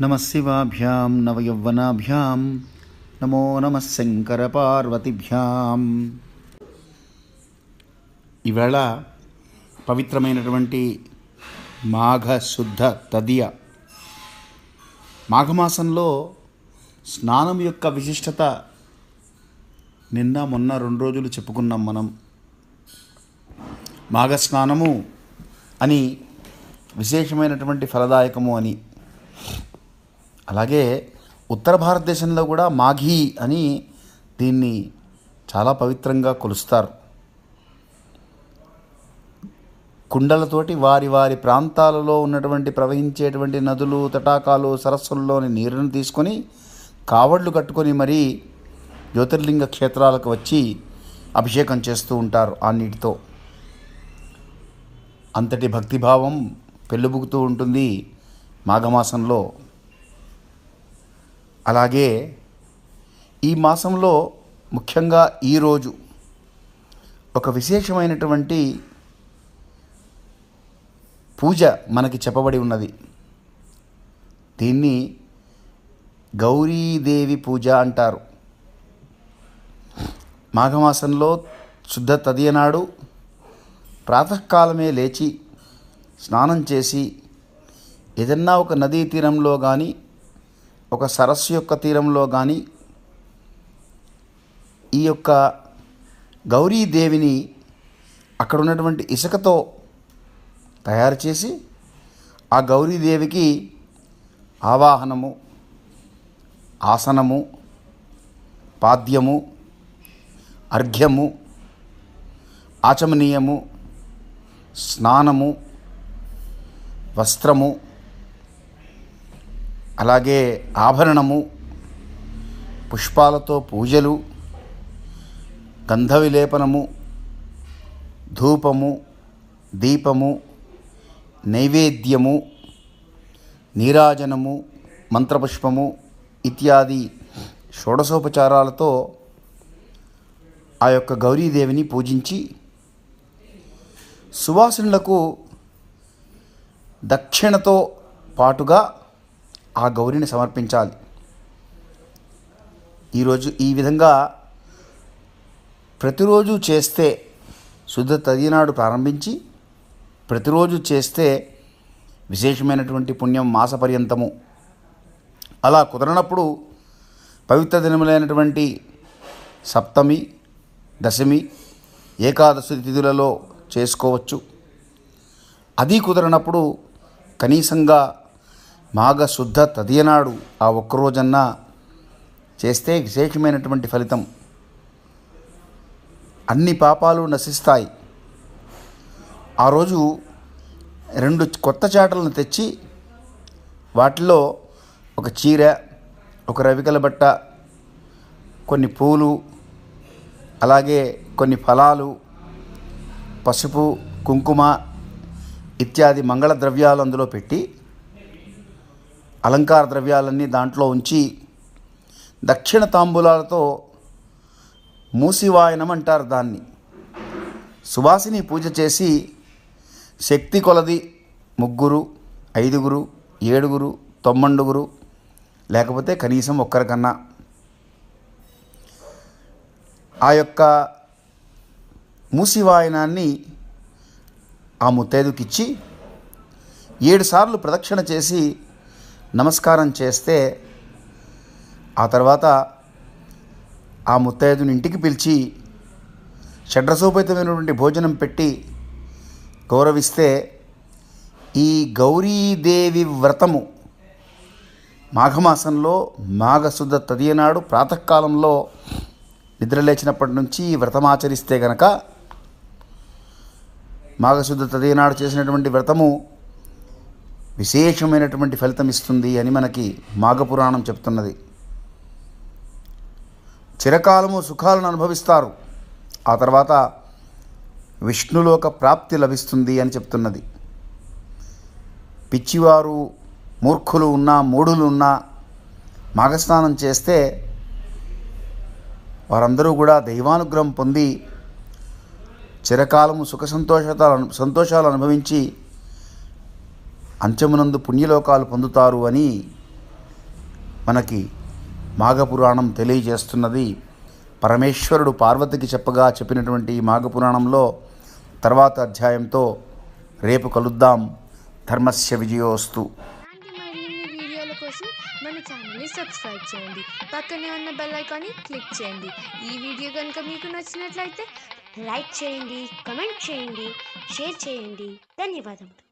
నమ శివాభ్యాం నవయౌవనాభ్యాం నమో నమ శంకరపార్వతిభ్యాం ఈవేళ పవిత్రమైనటువంటి మాఘ శుద్ధ తదియ మాఘమాసంలో స్నానం యొక్క విశిష్టత నిన్న మొన్న రెండు రోజులు చెప్పుకున్నాం మనం. మాఘ స్నానము అని విశేషమైనటువంటి ఫలదాయకము అని అలాగే ఉత్తర భారతదేశంలో కూడా మాఘీ అని దీన్ని చాలా పవిత్రంగా కొలుస్తారు. కుండలతోటి వారి వారి ప్రాంతాలలో ఉన్నటువంటి ప్రవహించేటువంటి నదులు తటాకాలు సరస్సుల్లోని నీరును తీసుకొని కావడ్లు కట్టుకొని మరీ జ్యోతిర్లింగ క్షేత్రాలకు వచ్చి అభిషేకం చేస్తూ ఉంటారు ఆ నీటితో. అంతటి భక్తిభావం పెళ్ళుబుకుతూ ఉంటుంది మాఘమాసంలో. అలాగే ఈ మాసంలో ముఖ్యంగా ఈరోజు ఒక విశేషమైనటువంటి పూజ మనకి చెప్పబడి ఉన్నది. దీన్ని గౌరీదేవి పూజ అంటారు. మాఘమాసంలో శుద్ధ తదియనాడు ప్రాతకాలమే లేచి స్నానం చేసి ఏదన్నా ఒక నదీ తీరంలో కానీ ఒక సరస్సు యొక్క తీరంలో కానీ ఈ యొక్క గౌరీదేవిని అక్కడ ఉన్నటువంటి ఇసుకతో తయారు చేసి ఆ గౌరీదేవికి ఆవాహనము ఆసనము పాద్యము అర్ఘ్యము ఆచమనీయము స్నానము వస్త్రము అలాగే ఆభరణము పుష్పాలతో పూజలు గంధ విలేపనము ధూపము దీపము నైవేద్యము నీరాజనము మంత్రపుష్పము ఇత్యాది షోడశోపచారాలతో ఆ యొక్క గౌరీదేవిని పూజించి సువాసనలకు దక్షిణతో పాటుగా ఆ గౌరిని సమర్పించాలి. ఈరోజు ఈ విధంగా ప్రతిరోజు చేస్తే శుద్ధ తదినాడు ప్రారంభించి ప్రతిరోజు చేస్తే విశేషమైనటువంటి పుణ్యం మాసపర్యంతము అలా కుదరనప్పుడు పవిత్ర దినములైనటువంటి సప్తమి దశమి ఏకాదశి తిథులలో చేసుకోవచ్చు. అది కుదరనప్పుడు కనీసంగా మాఘ శుద్ధ తదియనాడు ఆ ఒక్కరోజన్నా చేస్తే విశేషమైనటువంటి ఫలితం. అన్ని పాపాలు నశిస్తాయి. ఆ రోజు రెండు కొత్త చాటలను తెచ్చి వాటిలో ఒక చీర ఒక రవికల బట్ట కొన్ని పూలు అలాగే కొన్ని ఫలాలు పసుపు కుంకుమ ఇత్యాది మంగళ ద్రవ్యాలు అందులో పెట్టి అలంకార ద్రవ్యాలన్నీ దాంట్లో ఉంచి దక్షిణ తాంబూలాలతో మూసివాయనం అంటారు దాన్ని. సువాసిని పూజ చేసి శక్తి కొలది ముగ్గురు ఐదుగురు ఏడుగురు తొమ్మండుగురు లేకపోతే కనీసం ఒక్కరికన్నా. ఆ యొక్క మూసివాయనాన్ని ఆ ముత్తైదుకిచ్చి ఏడు సార్లు ప్రదక్షిణ చేసి నమస్కారం చేస్తే ఆ తర్వాత ఆ ముత్తైదుని ఇంటికి పిలిచి షడ్రసోపేతమైనటువంటి భోజనం పెట్టి గౌరవిస్తే ఈ గౌరీదేవి వ్రతము మాఘమాసంలో మాఘశుద్ధ తదియనాడు ప్రాతకాలంలో నిద్రలేచినప్పటి నుంచి ఈ వ్రతం ఆచరిస్తే గనక మాఘశుద్ధ తదియనాడు చేసినటువంటి వ్రతము విశేషమైనటువంటి ఫలితం ఇస్తుంది అని మనకి మాఘపురాణం చెప్తున్నది. చిరకాలము సుఖాలను అనుభవిస్తారు. ఆ తర్వాత విష్ణులోక ప్రాప్తి లభిస్తుంది అని చెప్తున్నది. పిచ్చివారు మూర్ఖులు ఉన్నా మూఢులు ఉన్నా మాఘస్నానం చేస్తే వారందరూ కూడా దైవానుగ్రహం పొంది చిరకాలము సుఖ సంతోషాలు సంతోషాలు అనుభవించి అంచమునందు పుణ్యలోకాలు పొందుతారు అని మనకి మాఘపురాణం తెలియజేస్తున్నది. పరమేశ్వరుడు పార్వతికి చెప్పగా చెప్పినటువంటి ఈ మాఘపురాణంలో తర్వాత అధ్యాయంతో రేపు కలుద్దాం. ధర్మస్య విజయోస్తు. మన ఛానల్ని సబ్స్క్రైబ్ చేయండి. పక్కనే ఉన్న బెల్ ఐకాన్ని క్లిక్ చేయండి. ఈ వీడియో కనుక మీకు నచ్చినట్లయితే లైక్ చేయండి కమెంట్ చేయండి షేర్ చేయండి. ధన్యవాదములు.